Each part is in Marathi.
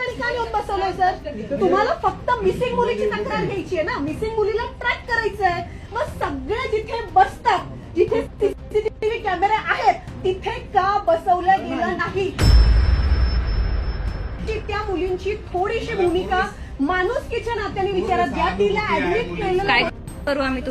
ठिकाणी का येऊन बसवलंय सर तुम्हाला फक्त मिसिंग मुलीची तक्रार घ्यायची आहे ना. मिसिंग मुलीला ट्रॅक करायचं आहे मग सगळे जिथे बसतात जिथे सीसीटीव्ही कॅमेरे आहेत तिथे का बसवलं गेलं नाही? त्या मुलींची थोडीशी भूमिका माणुसकीच्या नात्याने विचारात घ्या. तिला ऍडमिट केलं काय करू आम्ही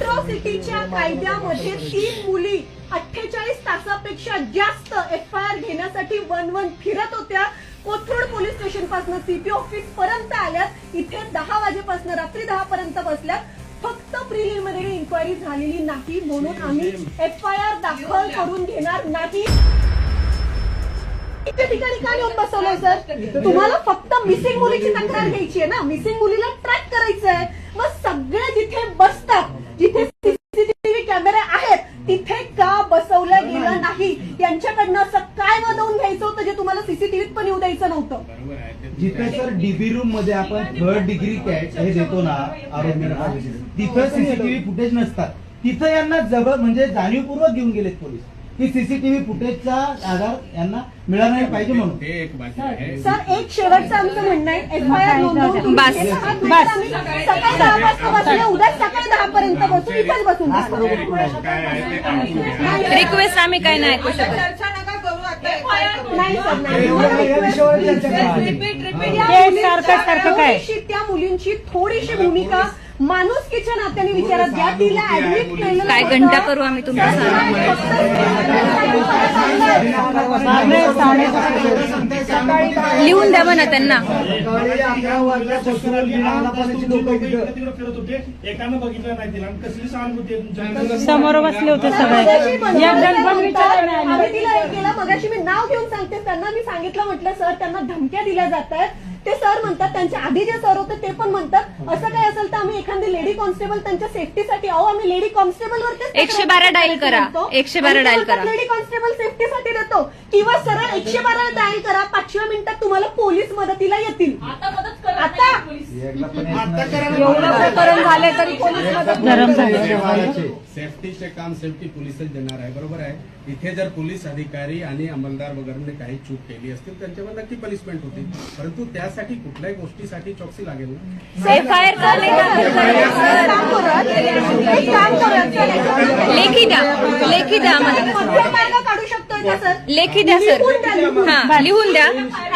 तुमच्यासाठी कायद्यामध्ये तीन मुली अठ्ठेचाळीस तासापेक्षा जास्त एफ आय आर घेण्यासाठी वन वन फिरत होत्या. कोथरूड पोलीस स्टेशनपासून सीपी ऑफिस पर्यंत आल्यात. इथे दहा वाजेपासून रात्री दहा पर्यंत बसल्यात. फक्त प्रिलिमिनरी इन्क्वायरी झालेली नाही. म्हणून आम्ही एफ आय आर दाखल करून घेणार नाही. त्या ठिकाणी का येऊन बसवलंय सर तुम्हाला फक्त मिसिंग मुलीची तक्रार घ्यायची आहे ना? मिसिंग मुलीला ट्रॅक करायचं आहे मग सगळे जिथे बसतात जिथे सीसीटीव्ही कॅमेरे आहेत तिथे का बसवलं गेलं नाही? यांच्याकडनं असं काय वादवून घ्यायचं होतं जे तुम्हाला सीसीटीव्हीत पण येऊ द्यायचं नव्हतं? जिथे सर डीबी रूममध्ये आपण थर्ड डिग्री हे देतो ना आरोपींना तिथं सीसीटीव्ही फुटेज नसतात. तिथं यांना जबर म्हणजे जाणीवपूर्वक घेऊन गेलेत पोलीस. की सीसीटीव्ही फुटेजचा आधार यांना मिळाला नाही पाहिजे म्हणून. ते एक बाजू आहे. सर एक शेवटचं आमचं म्हणणं आहे. एफ आय आर नोंदवून तुम्ही बस. सहा मिनिटं आम्ही सकाळी दहा वाजता बसले उद्या सकाळी दहा पर्यंत बसू इथेच बसून बसू. काय आहे ते ऐकून घ्या. रिक्वेस्ट आम्ही काय नाही ऐकू शकत. चर्चा नका करू आता नाही सर नाही. एवढं या विषयावर चर्चा करा. रिपीट रिपीट त्या मुलींच्या- थोडीशी त्या मुलींची थोडीशी भूमिका माणुसकीच्या नात्याने विचारात घ्या तिला ऍडमिट केलं काय. घंटा करू आम्ही तुमच्यासाठी लिहून द्या म्हणा त्यांना. तुमच्यासमोर बसले होते सगळे. मगाशी मी नाव घेऊन सांगते. त्यांना मी सांगितलं म्हटलं सर त्यांना धमक्या दिल्या जात आहेत ते सर म्हणतात त्यांच्या आधी जे सर होते ते पण म्हणतात. असं काय असेल तर आम्ही एखादी लेडी कॉन्स्टेबल त्यांच्या सेफ्टीसाठी अहो आम्ही लेडी कॉन्स्टेबल वरती 112 डायल करा. 112 डायल करा. लेडी कॉन्स्टेबल सेफ्टीसाठी देतो. किंवा सरळ एकशे बारा डायल करा पाचव्या मिनिटात तुम्हाला पोलीस मदतीला येतील. आता एवढं प्रकरण झाले तरी पोलीस मदत गरम झाले. सेफ्टीचे काम सेफ्टी पोलीसच देणार आहे बरोबर आहे? इथे जर पोलीस अधिकारी आणि अंमलदार वगैरे काही चूक केली असतील त्यांच्यावर नक्की पनिशमेंट होती. परंतु त्यासाठी कुठल्याही गोष्टीसाठी चौकसी लागेल लेखी द्या. लेखी द्या आम्हाला. मध्यम मार्ग काढू शकतोय सर? लेखी द्या सर. हा लिहून द्या.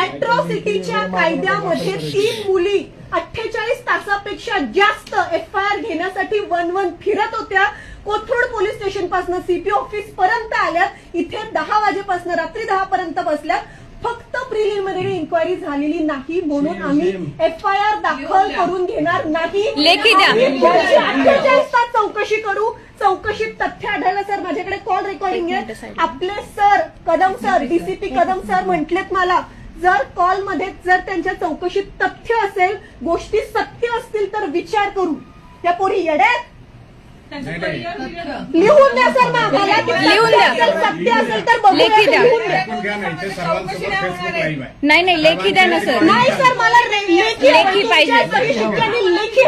अॅट्रॉसिटीच्या कायद्यामध्ये तीन मुली अठ्ठेचाळीस तासापेक्षा जास्त एफ आय आर घेण्यासाठी वन वन फिरत होत्या. कोथरूड पोलीस स्टेशनपासून सीपी ऑफिस पर्यंत आल्यात. इथे दहा वाजेपासून रात्री दहा पर्यंत बसल्यात. फक्त प्रिलिमिनरी इन्क्वायरी झालेली नाही म्हणून आम्ही एफ आय आर दाखल करून घेणार नाही. अठ्ठेचाळीस तास चौकशी करू. चौकशीत तथ्य आढळलं सर. माझ्याकडे कॉल रेकॉर्डिंग आहे. आपले sir Kadam sir DCP Kadam sir म्हटलेत मला जर कॉलमध्ये जर त्यांच्या चौकशीत तथ्य असेल गोष्टी सत्य असतील तर विचार करू. त्या पोरी येड्यात लिहून द्या सर मला लिहून द्या. सत्य असेल तर बघूया. लेखी द्या. नाही नाही लेखी द्या ना सर नाही सर मला लेखी पाहिजे. लेखी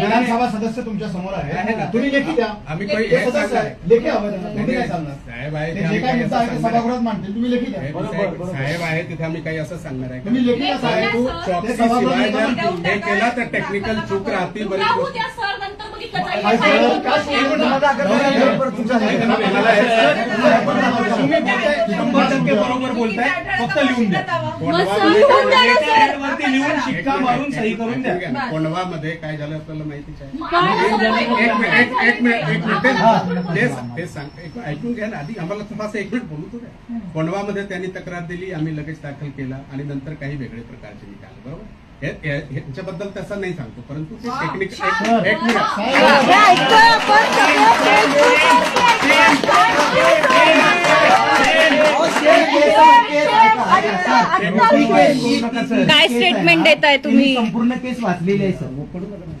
विधानसभा सदस्य तुमच्यासमोर आहे. तुम्ही लेखी द्या आम्ही काही सदस्य सांगणार आहे. लेखी हवं साहेब आहे. सभागृहात मांडतील तुम्ही लेखी द्या साहेब आहे तिथे आम्ही काही असं सांगणार आहे तुम्ही लेखी द्या साहेब. ते शिवाय जर. हे केलं तर टेक्निकल चूक राहतील बरीच शंभर टक्के बरोबर बोलताय फक्त लिहून द्या लिहून शिक्का मारून सही करून द्या कोंडवामध्ये काय झालं आपल्याला माहितीच आहे एक मिनिट एक- मिनिट ते- सांग ऐकून घ्या ना आधी आम्हाला थोडासा एक मिनिट बोलू द्या कोंडवामध्ये त्यांनी तक्रार दिली आम्ही लगेच दाखल केला आणि नंतर काही वेगळे प्रकारचे निकाल. बरोबर? ह्याच्याबद्दल तसं नाही सांगतो परंतु ते टेक्निक एक- एक मिनिट काय statement देताय तुम्ही? संपूर्ण केस वाचलेली आहे सर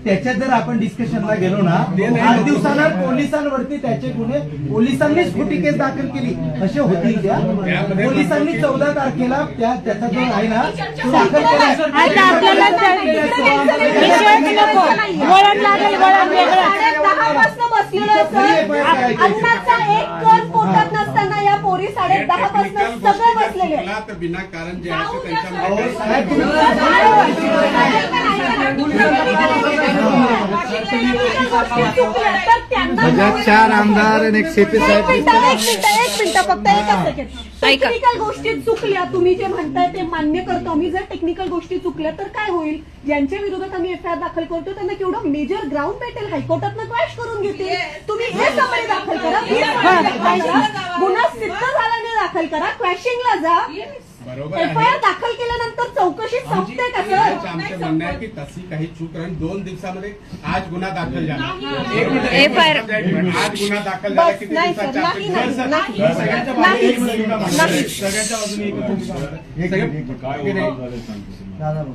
त्याच्यात जर आपण डिस्कशनला गेलो ना आठ दिवसानं पोलिसांवरती त्याचे गुन्हे पोलिसांनीच खोटी केस दाखल केली. असे होतील त्या. पोलिसांनी चौदा तारखेला त्या त्याचा जो आहे ना दाखल केला. वळण लागेल वळण वेगळं. एक कण पोटात नसताना या पोरी साडे दहा पासून सगळे बसलेले आहेत. तर विनाकारण जे आहे ते म्हणजे चार आमदार आणि एक साहेब मिनिट एक मिनिट एक मिनिट फक्त एकच सेकंड ऐका. टेक्निकल गोष्टी चुकल्या तुम्ही जे म्हणताय ते मान्य करतो आम्ही जर टेक्निकल गोष्टी चुकल्या तर काय होईल ज्यांच्या विरोधात आम्ही एफ दाखल करतो त्यांना केवढं मेजर ग्राउंड भेटेल हायकोर्टात क्रॅश करून घेतील तुम्ही हे समरी दाखल करा वीस समरी दाखल करा. गुन्हा सिद्ध झाल्याने दाखल करा क्रॅशिंगला जा बरोबर एफ आहे दाखल केल्यानंतर चौकशी संपते का सर आमचं म्हणणं आहे की तशी काही चूक राहील दोन दिवसामध्ये आज गुन्हा दाखल झाला एक मिनिट. एक मिनिट. आज गुन्हा दाखल झाला बस किती नाही सर दिवसाच्या नाही आत? नाही सर, नाही सर, सगळ्यांच्या नाही. एक. नाही. सगळ्यांच्या बाजूने मिनिट. काय सांगतो तुम्हाला दादा.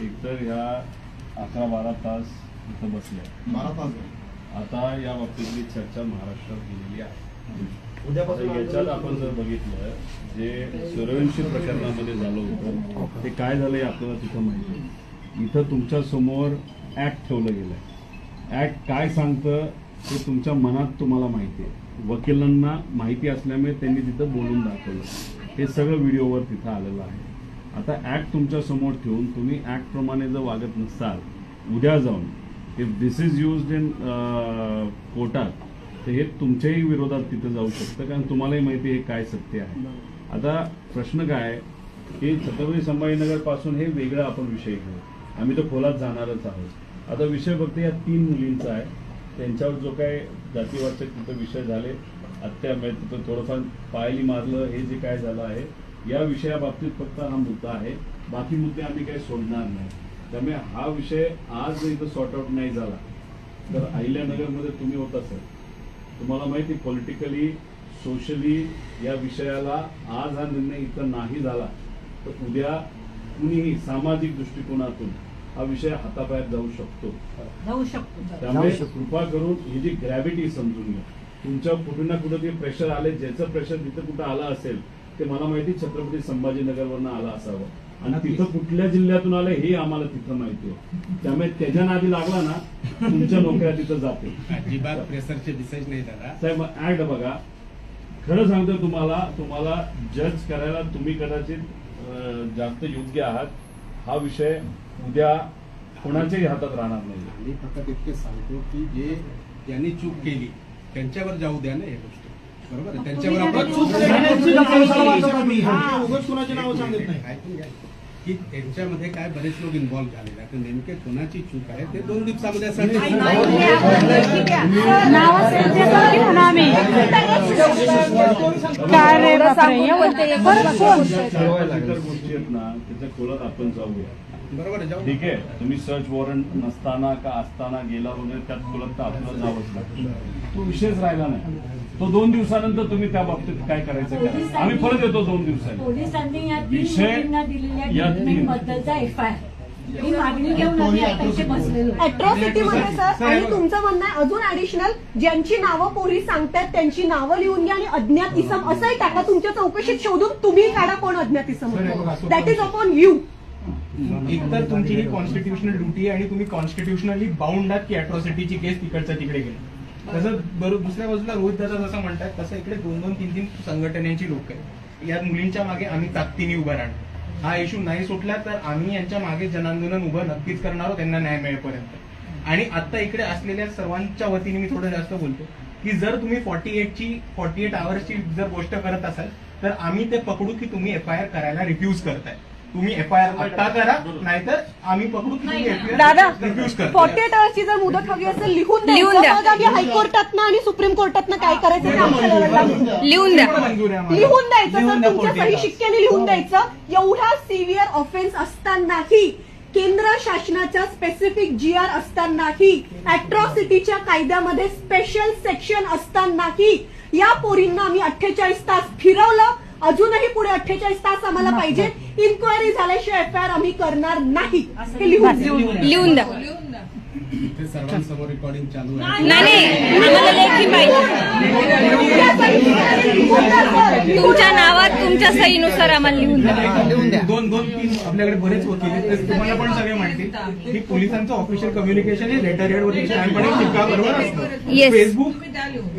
एकतर ह्या अकरा बारा तास इथं बसल्या आता या बाबतीतली चर्चा महाराष्ट्रात गेलेली आहे याच्यात आपण जर बघितलं जे सूर्यवंशी प्रकरणामध्ये झालं होतं ते काय झालं हे आपल्याला तिथं माहिती आहे. इथं तुमच्यासमोर ऍक्ट ठेवलं गेलंय. ऍक्ट काय सांगतं ते तुमच्या मनात तुम्हाला माहिती आहे. वकिलांना माहिती असल्यामुळे त्यांनी तिथं बोलून दाखवलं. हे सगळं व्हिडिओवर तिथं आलेलं आहे. आता ऍक्ट तुमच्यासमोर ठेवून तुम्ही ऍक्ट प्रमाणे जर वागत नसाल उद्या जाऊन if this is use in कोर्टात तर हे तुमच्याही विरोधात तिथं जाऊ शकतं कारण तुम्हालाही माहिती आहे हे काय सत्य आहे. आता प्रश्न काय आहे? की छत्रपती संभाजीनगरपासून हे वेगळं आपण विषय घेऊ. आम्ही तर खोलात जाणारच आहोत. आता विषय फक्त या तीन मुलींचा आहे. त्यांच्यावर जो काय जातीवाचक तिथं विषय झाले म्हणजे तिथं थोडंफार पायली मारलं हे जे काय झालं आहे या विषयाबाबतीत फक्त हा मुद्दा आहे. बाकी मुद्दे आम्ही काही सोडणार नाही. त्यामुळे हा विषय आज इथं सॉर्ट आउट नाही झाला. तर अहिल्यानगरमध्ये तुम्ही होता सर तुम्हाला माहिती पॉलिटिकली सोशली या विषयाला आज हा निर्णय इथं नाही झाला तर उद्या कुणीही सामाजिक दृष्टिकोनातून हा विषय हाताबाहेर जाऊ शकतो. जाऊ शकतो. त्यामुळे कृपा करून ही जी ग्रॅव्हिटी समजून घ्या. तुमच्या कुठे ना कुठं ते प्रेशर आले ज्याचं प्रेशर तिथं कुठं आलं असेल ते मला माहिती छत्रपती संभाजीनगरवरनं आलं असावं. आणि तिथं कुठल्या जिल्ह्यातून आलं हे आम्हाला तिथं माहिती आहे. त्यामुळे त्याच्या नादी लागला ना तुमच्या नोकऱ्या तिथं जातील अजिबात प्रेशरचे विषय नाही दादा साहेब ऍड बघा. खरं सांगतो तुम्हाला तुम्हाला जज करायला तुम्ही कदाचित जास्त योग्य आहात. हा विषय उद्या कोणाच्याही हातात राहणार नाही. मी फक्त इतके सांगतो की जे ज्यांनी चूक केली त्यांच्यावर जाऊ द्या ना या गोष्टी. बरोबर आहे? त्यांच्यावर आपण नावं सांगत नाही. उगाच कुणाची नावं सांगत नाही ऐकून घ्या की त्यांच्यामध्ये काय बरेच लोक इन्व्हॉल्व झालेले आहेत तर नेमके कोणाची चूक आहे ते दोन दिवसामध्ये असं नावासाठी म्हणून आम्ही काय रे बापरे एवढं परत कोण इतर गोष्टी आहेत ना त्याच्या खोलात आपण जाऊया बरोबर आहे जाऊ ठीक आहे तुम्ही सर्च वॉरंट नसताना का असताना गेला वगैरे त्यात खोलात तर आपल्याला जावंच लागतं तो विषयच राहिला नाही तो दोन दिवसानंतर तुम्ही त्या बाबतीत काय करायचं करा आम्ही परत येतो दोन दिवसांनी. पोलिसांनी या तीन विषय मुलींना दिलेल्या या तीन- ट्रीटमेंट बद्दलचा एफ आय ही मागणी घेऊन आम्ही आता इथे बसलेलो. आहोत. अॅट्रॉसिटी मध्ये सर आणि तुमचं म्हणणं आहे अजून ऍडिशनल ज्यांची नावं पोरी सांगतायत त्यांची नावं लिहून घ्या आणि अज्ञात इसम असंही टाका तुमच्या चौकशीत शोधून तुम्ही काढा कोण अज्ञात इसम दॅट इज अपॉन यू एकतर तुमची ही कॉन्स्टिट्युशनल ड्युटी आहे आणि तुम्ही कॉन्स्टिट्युशनली बाउंड आहात की अॅट्रॉसिटीची केस तिकडच्या तिकडे गेली. तसं बरोबर दुसऱ्या बाजूला रोहित दादा जसं म्हणतात तसं इकडे दोन दोन तीन तीन संघटनेची लोक आहेत. या मुलींच्या मागे आम्ही ताकदीने उभं राहणार. हा इश्यू नाही सुटला तर आम्ही यांच्या मागे जनांदोलन उभं नक्कीच करणार आहोत त्यांना न्याय मिळेपर्यंत. आणि आता इकडे असलेल्या सर्वांच्या वतीने मी थोडं जास्त बोलतो की जर तुम्ही फॉर्टी एटची फॉर्टी एट आवर्सची जर गोष्ट करत असाल तर आम्ही ते पकडू की तुम्ही एफ आय आर करायला रिफ्यूज करताय. तुम्ही एफ आय आर करा नाहीतर आम्ही पकडू की तुम्ही दादा रिफ्यूज फॉर्टी एट आवर्सची जर मुदत हवी असेल लिहून लिहून द्या. मग आम्ही हायकोर्टातनं आणि सुप्रीम कोर्टातनं काय करायचं ते लिहून द्या. लिहून द्यायचं लिहून सर द्या तुमच्या 48 सही तास. शिक्क्याने लिहून द्यायचं. एवढा सिव्हिअर ऑफेन्स असतानाही केंद्र शासनाच्या स्पेसिफिक जी आर असतानाही अॅट्रॉसिटीच्या कायद्यामध्ये स्पेशल सेक्शन असतानाही या पोरींना आम्ही अठ्ठेचाळीस तास फिरवलं. अजूनही पुढे अठ्ठेचाळीस तास आम्हाला पाहिजे. इन्क्वायरी झाल्याशिवाय एफ आय आर आम्ही करणार नाही. हे लिहून द्या. लिहून द्या. इथे सर्वांसमोर रेकॉर्डिंग चालू आहे. नाही नाही आम्हाला लेखी पाहिजे तुमच्या नावात तुमच्या सहीनुसार आम्हाला लिहून द्या. दोन दोन तीन आपल्याकडे बरेच वकील आहेत. तर तुम्हाला पण सगळे माहिती की पोलिसांचं ऑफिशियल कम्युनिकेशन हे लेटर हेड वरती आणि टिक्का बरोबर असतं. फेसबुक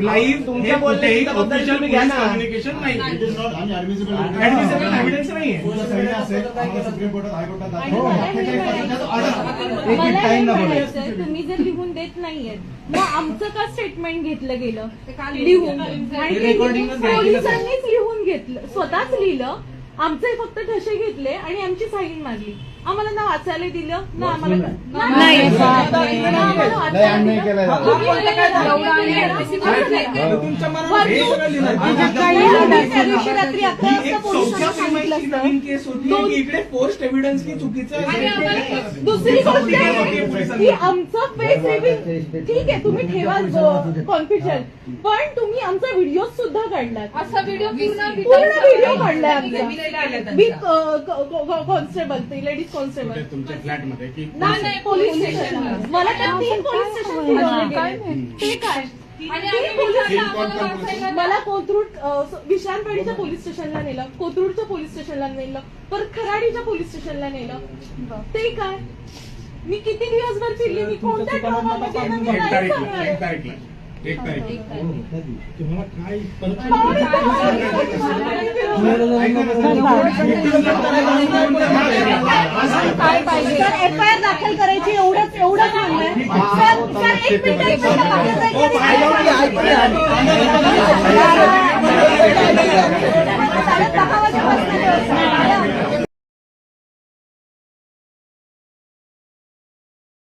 लाईव्ह तुमच्या जबाबदारी ऑफिशियल. कम्युनिकेशन नाही. एक टाइम ना बोलायचं. तुम्ही जर लिहून देत नाहीये मग आमचं का स्टेटमेंट घेतलं गेलं? लिहून. आणि ते पोलिसांनीच लिहून घेतलं. स्वतःच लिहिलं. आमचे फक्त ठसे घेतले आणि आमची साईन मारली. आम्हाला ना वाचायला दिलं. ना आम्हाला नाही. पोस्ट एव्हिडन्स की चुकीचं आहे. दुसरी गोष्ट. की आमचं फेस रिव्हिल ठीक आहे तुम्ही ठेवा कॉन्फिडन्शियल पण तुम्ही आमचा व्हिडिओ सुद्धा काढलात. असा व्हिडिओ पूर्ण व्हिडिओ काढलाय आमचा. विथ कॉन्स्टेबल ते लेडीज कॉन्स्टेबल तुमच्या फ्लॅटमध्ये की नाही नाही पोलीस स्टेशन मला त्या तीन पोलीस स्टेशन फिरवले गेले. ते काय? आणि तीन आम्ही पोलीस विचारलं आम्हाला वाचायला मला कोथरूड विशालवाडीच्या पोलीस स्टेशनला नेलं. कोथरूडच्या पोलीस स्टेशनला नेलं. परत खराडीच्या पोलीस स्टेशनला नेलं. ते काय? मी किती दिवसभर फिरली? मी कोणत्या ट्रॉमामध्ये मी नाही. सांगणार. एक तारीख तुम्हाला काय एफआयआर दाखल करायची एवढंच एवढंच दहा वाजेपासून